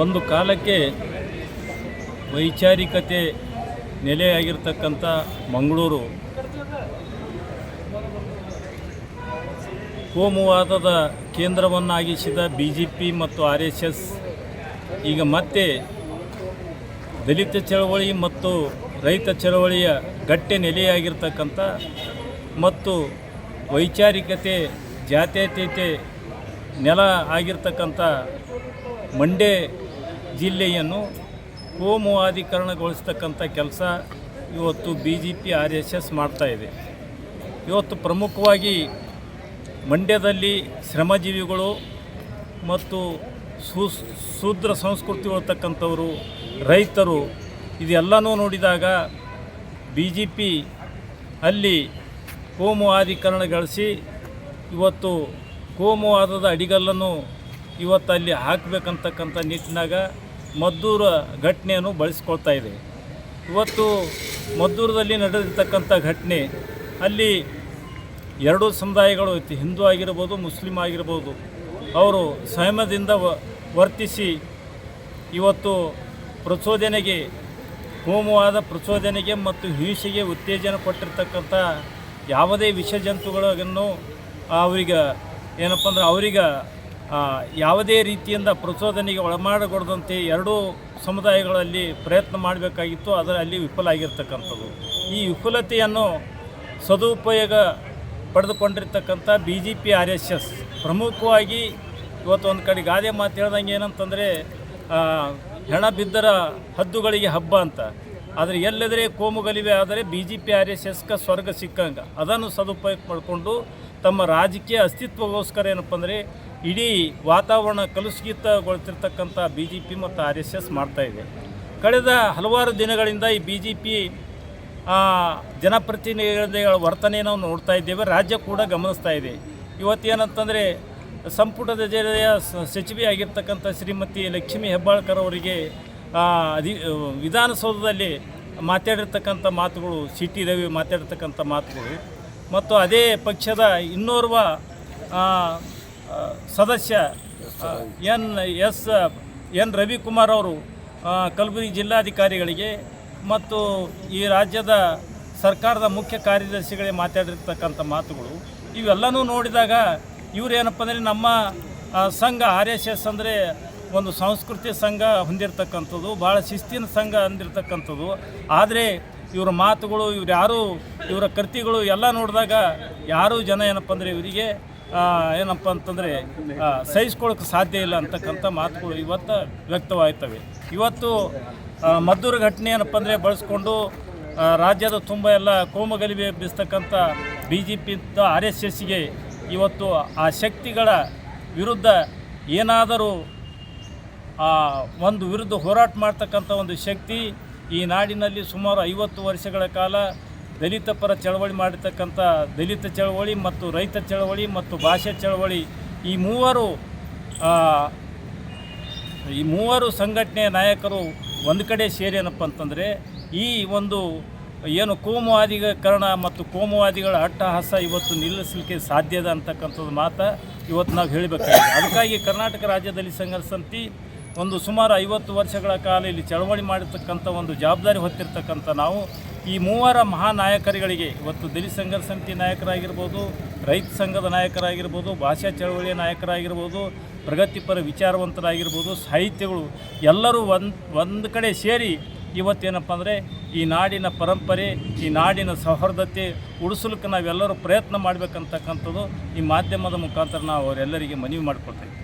ಒಂದು ಕಾಲಕ್ಕೆ ವೈಚಾರಿಕತೆ ನೆಲೆಯಾಗಿರ್ತಕ್ಕಂಥ ಮಂಗಳೂರು. ಕೋಮುವಾದದ ಕೇಂದ್ರವನ್ನಾಗಿಸಿದ ಬಿ ಜೆ ಪಿ ಮತ್ತು ಆರ್ ಎಸ್ ಎಸ್ ಈಗ ಮತ್ತೆ ದಲಿತ ಚಳವಳಿ ಮತ್ತು ರೈತ ಚಳವಳಿಯ ಗಟ್ಟೆ ನೆಲೆಯಾಗಿರ್ತಕ್ಕಂಥ ಮತ್ತು ವೈಚಾರಿಕತೆ, ಜಾತ್ಯತೀತೆ ನೆಲ ಆಗಿರ್ತಕ್ಕಂಥ ಮಂಡ್ಯ ಜಿಲ್ಲೆಯನ್ನು ಕೋಮುವಾದೀಕರಣಗೊಳಿಸ್ತಕ್ಕಂಥ ಕೆಲಸ ಇವತ್ತು B J P R S S ಮಾಡ್ತಾಯಿದೆ ಇವತ್ತು ಪ್ರಮುಖವಾಗಿ ಮಂಡ್ಯದಲ್ಲಿ ಶ್ರಮಜೀವಿಗಳು ಮತ್ತು ಸು ಶೂದ್ರ ಸಂಸ್ಕೃತಿ ಇರ್ತಕ್ಕಂಥವರು ರೈತರು ಇದೆಲ್ಲನೂ ನೋಡಿದಾಗ ಬಿ ಜೆ ಪಿ ಅಲ್ಲಿ ಕೋಮುವಾದೀಕರಣಗೊಳಿಸಿ ಇವತ್ತು ಕೋಮುವಾದದ ಅಡಿಗಲ್ಲನ್ನು ಇವತ್ತು ಅಲ್ಲಿ ಹಾಕಬೇಕಂತಕ್ಕಂಥ ನಿಟ್ಟಿನಾಗ ಮದ್ದೂರ ಘಟನೆಯನ್ನು ಬಳಸ್ಕೊಳ್ತಾ ಇದೆ. ಇವತ್ತು ಮದ್ದೂರದಲ್ಲಿ ನಡೆದಿರ್ತಕ್ಕಂಥ ಘಟನೆ, ಅಲ್ಲಿ ಎರಡೂ ಸಮುದಾಯಗಳು ಹಿಂದೂ ಆಗಿರ್ಬೋದು, ಮುಸ್ಲಿಂ ಆಗಿರ್ಬೋದು, ಅವರು ಸಂಯಮದಿಂದ ವರ್ತಿಸಿ ಇವತ್ತು ಪ್ರಚೋದನೆಗೆ, ಹೋಮವಾದ ಪ್ರಚೋದನೆಗೆ ಮತ್ತು ಹಿಂಸೆಗೆ ಉತ್ತೇಜನ ಕೊಟ್ಟಿರ್ತಕ್ಕಂಥ ಯಾವುದೇ ವಿಷ ಜಂತುಗಳನ್ನು ಅವರಿಗೆ, ಏನಪ್ಪ ಅಂದ್ರೆ ಅವರಿಗೆ ಯಾವುದೇ ರೀತಿಯಿಂದ ಪ್ರಚೋದನೆಗೆ ಒಳಮಾಡಕೂಡದಂತೆ ಎರಡೂ ಸಮುದಾಯಗಳಲ್ಲಿ ಪ್ರಯತ್ನ ಮಾಡಬೇಕಾಗಿತ್ತು ಅದರ ಅಲ್ಲಿ ವಿಫಲ ಆಗಿರ್ತಕ್ಕಂಥದ್ದು. ಈ ವಿಫಲತೆಯನ್ನು ಸದುಪಯೋಗ ಪಡೆದುಕೊಂಡಿರ್ತಕ್ಕಂಥ B J P R S S ಪ್ರಮುಖವಾಗಿ ಇವತ್ತು ಒಂದು ಕಡೆ ಗಾದೆ ಮಾತು ಹೇಳ್ದಂಗೆ ಏನಂತಂದರೆ ಹೆಣ ಬಿದ್ದರ ಹದ್ದುಗಳಿಗೆ ಹಬ್ಬ ಅಂತ. ಆದರೆ ಎಲ್ಲೆದರೆ ಕೋಮುಗಲಿವೆ, ಆದರೆ B J P R S ಎಸ್ಗೆ ಸ್ವರ್ಗ ಸಿಕ್ಕಂಗೆ. ಅದನ್ನು ಸದುಪಯೋಗ ಮಾಡಿಕೊಂಡು ತಮ್ಮ ರಾಜಕೀಯ ಅಸ್ತಿತ್ವಗೋಸ್ಕರ ಏನಪ್ಪ ಅಂದರೆ ಇಡೀ ವಾತಾವರಣ ಕಲುಷಿತಗೊಳ್ತಿರ್ತಕ್ಕಂಥ ಬಿ ಜೆ ಪಿ ಮತ್ತು ಆರ್ ಎಸ್ ಎಸ್ ಮಾಡ್ತಾಯಿದೆ ಕಳೆದ ಹಲವಾರು ದಿನಗಳಿಂದ ಈ ಬಿ ಜೆ ಪಿ ಜನಪ್ರತಿನಿಧಿಗಳ ವರ್ತನೆಯನ್ನು ನಾವು ನೋಡ್ತಾ ಇದ್ದೇವೆ. ರಾಜ್ಯ ಕೂಡ ಗಮನಿಸ್ತಾ ಇದೆ. ಇವತ್ತೇನಂತಂದರೆ ಸಂಪುಟದ ಜಿಲ್ಲೆಯ ಸಚಿವೆ ಆಗಿರ್ತಕ್ಕಂಥ ಶ್ರೀಮತಿ ಲಕ್ಷ್ಮೀ ಹೆಬ್ಬಾಳ್ಕರ್ ಅವರಿಗೆ ಅಧಿ, ವಿಧಾನಸೌಧದಲ್ಲಿ ಮಾತಾಡಿರ್ತಕ್ಕಂಥ ಮಾತುಗಳು ಸಿ ಟಿ ರವಿ ಮಾತಾಡಿರ್ತಕ್ಕಂಥ ಮಾತುಗಳು. ಮತ್ತು ಅದೇ ಪಕ್ಷದ ಇನ್ನೋರ್ವ ಸದಸ್ಯ ಎನ್ ಎಸ್, ಎನ್ ರವಿಕುಮಾರ್ ಅವರು ಕಲಬುರಗಿ ಜಿಲ್ಲಾಧಿಕಾರಿಗಳಿಗೆ ಮತ್ತು ಈ ರಾಜ್ಯದ ಸರ್ಕಾರದ ಮುಖ್ಯ ಕಾರ್ಯದರ್ಶಿಗಳಿಗೆ ಮಾತಾಡಿರ್ತಕ್ಕಂಥ ಮಾತುಗಳು. ಇವೆಲ್ಲನೂ ನೋಡಿದಾಗ ಇವ್ರು ಏನಪ್ಪ ಅಂದರೆ ನಮ್ಮ ಸಂಘ ಆರ್ ಎಸ್ ಎಸ್ ಅಂದರೆ ಒಂದು ಸಂಸ್ಕೃತಿ ಸಂಘ ಹೊಂದಿರತಕ್ಕಂಥದ್ದು ಭಾಳ ಶಿಸ್ತಿನ ಸಂಘ ಹೊಂದಿರತಕ್ಕಂಥದ್ದು ಆದರೆ ಇವರ ಮಾತುಗಳು, ಇವ್ರು ಯಾರು, ಇವರ ಕೃತಿಗಳು ಎಲ್ಲ ನೋಡಿದಾಗ ಯಾರೂ ಜನ ಏನಪ್ಪ ಅಂದರೆ ಇವರಿಗೆ ಏನಪ್ಪ ಅಂತಂದರೆ ಸಹಿಸ್ಕೊಳ್ಳೋಕೆ ಸಾಧ್ಯ ಇಲ್ಲ ಅಂತಕ್ಕಂಥ ಮಾತುಗಳು ಇವತ್ತು ವ್ಯಕ್ತವಾಗ್ತವೆ ಇವತ್ತು ಮದ್ದೂರ ಘಟನೆ ಏನಪ್ಪ ಅಂದರೆ ಬಳಸ್ಕೊಂಡು ರಾಜ್ಯದ ತುಂಬ ಎಲ್ಲ ಕೋಮಗಲಿವೆ ಎಬ್ಬಿಸ್ತಕ್ಕಂಥ B J P R S ಎಸ್ಗೆ ಇವತ್ತು ಆ ಶಕ್ತಿಗಳ ವಿರುದ್ಧ ಏನಾದರೂ ಒಂದು ವಿರುದ್ಧ ಹೋರಾಟ ಮಾಡ್ತಕ್ಕಂಥ ಒಂದು ಶಕ್ತಿ ಈ ನಾಡಿನಲ್ಲಿ ಸುಮಾರು ಐವತ್ತು ವರ್ಷಗಳ ಕಾಲ ದಲಿತ ಪರ ಚಳವಳಿ ಮಾಡಿರ್ತಕ್ಕಂಥ ದಲಿತ ಚಳವಳಿ ಮತ್ತು ರೈತ ಚಳವಳಿ ಮತ್ತು ಭಾಷೆ ಚಳವಳಿ, ಈ ಮೂವರು ಈ ಮೂವರು ಸಂಘಟನೆಯ ನಾಯಕರು ಒಂದು ಕಡೆ ಸೇರಿ ಏನಪ್ಪ ಅಂತಂದರೆ, ಈ ಒಂದು ಏನು ಕೋಮುವಾದಿಗಕರಣ ಮತ್ತು ಕೋಮುವಾದಿಗಳ ಅಟ್ಟಹಾಸ ಇವತ್ತು ನಿಲ್ಲಿಸಲಿಕ್ಕೆ ಸಾಧ್ಯದ ಅಂತಕ್ಕಂಥದ್ದು ಮಾತು ಇವತ್ತು ನಾವು ಹೇಳಬೇಕಾಗಿದೆ. ಅದಕ್ಕಾಗಿ ಕರ್ನಾಟಕ ರಾಜ್ಯದಲ್ಲಿ ಸಂಘರ್ಷ ಒಂದು ಸುಮಾರು ಐವತ್ತು ವರ್ಷಗಳ ಕಾಲ ಇಲ್ಲಿ ಚಳವಳಿ ಮಾಡಿರ್ತಕ್ಕಂಥ ಒಂದು ಜವಾಬ್ದಾರಿ ಹೊತ್ತಿರ್ತಕ್ಕಂಥ ನಾವು ಈ ಮೂವರ ಮಹಾನಾಯಕರುಗಳಿಗೆ ಇವತ್ತು ದಲಿತ ಸಂಘರ್ಷ ಸಮಿತಿ ನಾಯಕರಾಗಿರ್ಬೋದು, ರೈತ ಸಂಘದ ನಾಯಕರಾಗಿರ್ಬೋದು, ಭಾಷಾ ಚಳವಳಿಯ ನಾಯಕರಾಗಿರ್ಬೋದು ಪ್ರಗತಿಪರ ವಿಚಾರವಂತರಾಗಿರ್ಬೋದು, ಸಾಹಿತ್ಯಗಳು ಎಲ್ಲರೂ ಒಂದು ಒಂದು ಕಡೆ ಸೇರಿ ಇವತ್ತೇನಪ್ಪ ಅಂದರೆ ಈ ನಾಡಿನ ಪರಂಪರೆ, ಈ ನಾಡಿನ ಸೌಹಾರ್ದತೆ ಉಳಿಸಲಿಕ್ಕೆ ನಾವೆಲ್ಲರೂ ಪ್ರಯತ್ನ ಮಾಡಬೇಕಂತಕ್ಕಂಥದ್ದು ಈ ಮಾಧ್ಯಮದ ಮುಖಾಂತರ ನಾವು ಅವರೆಲ್ಲರಿಗೆ ಮನವಿ ಮಾಡಿಕೊಡ್ತೇವೆ